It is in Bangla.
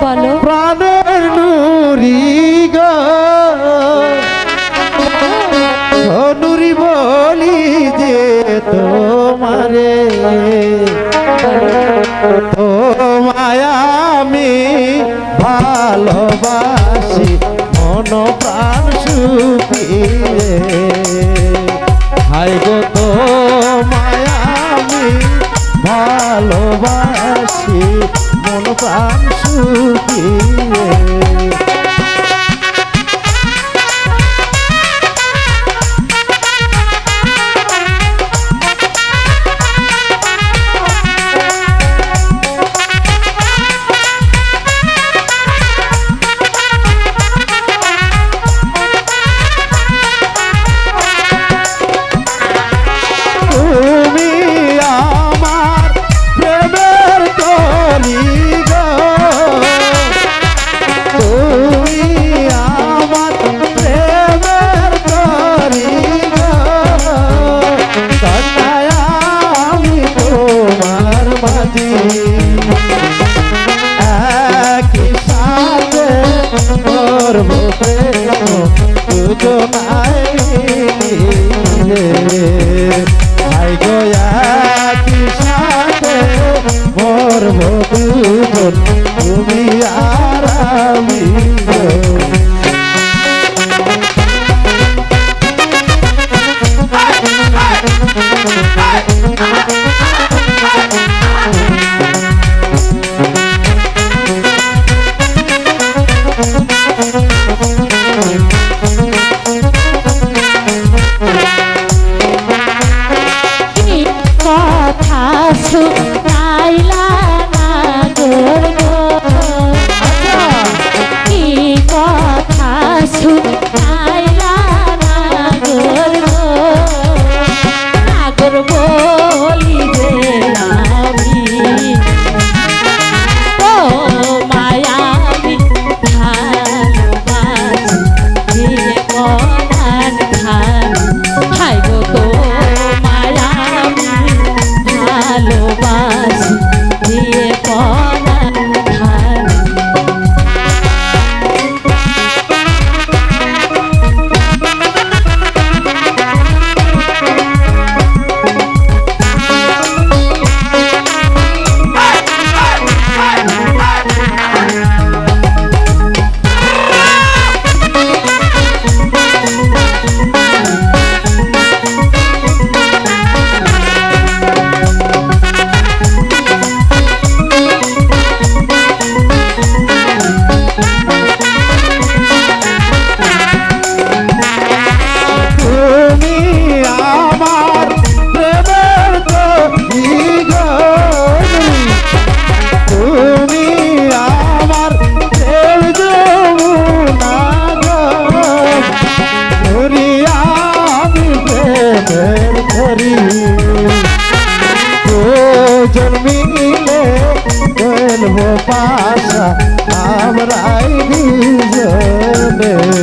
বলো। প্রাণের নুরি গো। নুরি বলি যে তোমারে। তোমায় আমি ভালোবাসি, মন প্রাণ সুখিয়ে হাই গো, তোমায় আমি ভালোবাসি মন প্রাণ সুখিয়ে মাঝি একই সাথে করব প্রেম কথা শুনাইলা না গো দুজন মিলে খেলব পাশা আমরাই দুজনে।